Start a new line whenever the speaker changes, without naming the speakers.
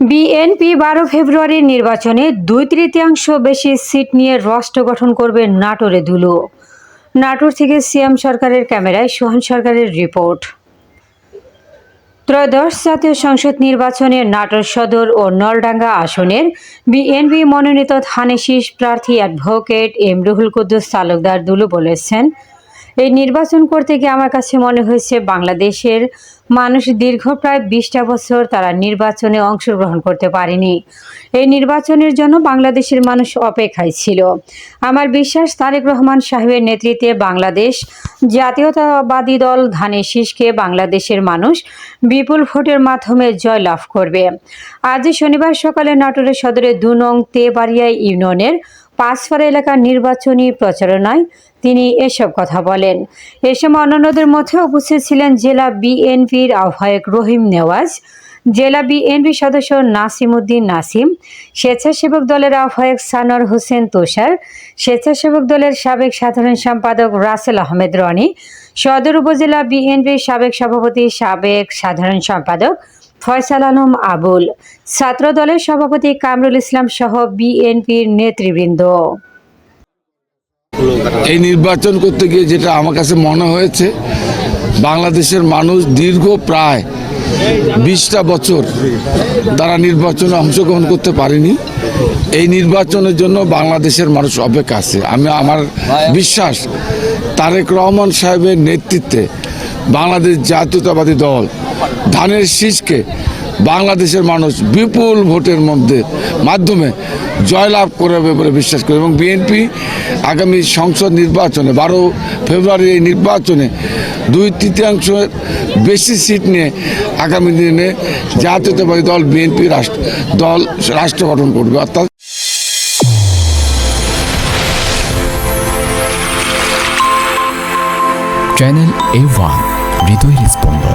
BNP বারো ফেব্রুয়ারির নির্বাচনে দুই তৃতীয়াংশ বেশি সিট নিয়ে রাষ্ট্র গঠন করবে নাটোরে দুলু নাটোর থেকে সিএম সরকারের ক্যামেরায় সোহান সরকারের রিপোর্ট। ত্রয়োদশ জাতীয় সংসদ নির্বাচনে নাটোর সদর ও নলডাঙ্গা আসনের বিএনপি মনোনীত ধানেশীষ প্রার্থী অ্যাডভোকেট এম রুহুল কুদ্দুস তালুকদার দুলু বলেছেন এই নির্বাচন করতে গিয়ে আমার কাছে মনে হয়েছে বাংলাদেশের মানুষ দীর্ঘ প্রায় বিশটা বছর তারা নির্বাচনে অংশগ্রহণ করতে পারেনি। এই নির্বাচনের জন্য বাংলাদেশের মানুষ অপেক্ষায় ছিল। আমার বিশ্বাস, তারেক রহমান সাহেবের নেতৃত্বে বাংলাদেশ জাতীয়তাবাদী দল ধানের শীষকে বাংলাদেশের মানুষ বিপুল ভোটের মাধ্যমে জয় লাভ করবে। আজ শনিবার সকালে নাটোরের সদরের দু নং তেবাড়িয়া ইউনিয়নের পাঁচপাড়া এলাকার নির্বাচনী প্রচারণায় তিনি এসব কথা বলেন। এ সময় অন্যান্যদের মধ্যে উপস্থিত ছিলেন জেলা বিএনপির আহ্বায়ক রহিম নেওয়াজ, জেলা বিএনপি সদস্য নাসিম উদ্দিন নাসিম, স্বেচ্ছাসেবক দলের আহ্বায়ক সানোয়ার হোসেন তোষার, স্বেচ্ছাসেবক দলের সাবেক সাধারণ সম্পাদক রাসেল আহমেদ রনি, সদর উপজেলা বিএনপির সাবেক সভাপতি সাবেক সাধারণ সম্পাদক ফয়সাল আলম আবুল ছাত্র দলের সভাপতি কামরুল ইসলাম সহ বিএনপির নেতৃবৃন্দ।
এই নির্বাচন করতে গিয়ে যেটা আমার কাছে মনে হয়েছে, বাংলাদেশের মানুষ দীর্ঘ প্রায় বিশটা বছর তারা নির্বাচনে অংশগ্রহণ করতে পারেনি। এই নির্বাচনের জন্য বাংলাদেশের মানুষ অপেক্ষা আছে। আমি আমার বিশ্বাস, তারেক রহমান সাহেবের নেতৃত্বে বাংলাদেশ জাতীয়তাবাদী দল ধানের শীষকে বাংলাদেশের মানুষ বিপুল ভোটের মধ্যে, মাধ্যমে জয়লাভ করবে বলে বিশ্বাস করে। এবং বিএনপি আগামী সংসদ নির্বাচনে, বারো ফেব্রুয়ারির এই নির্বাচনে দুই তৃতীয়াংশ বেশি সিট নিয়ে আগামী দিনে জাতীয়তাবাদী দল, বিএনপি রাষ্ট্র, দল, রাষ্ট্র গঠন করবে। অর্থাৎ
চ্যানেল এ ওয়ান, হৃদয়ের স্পন্দন।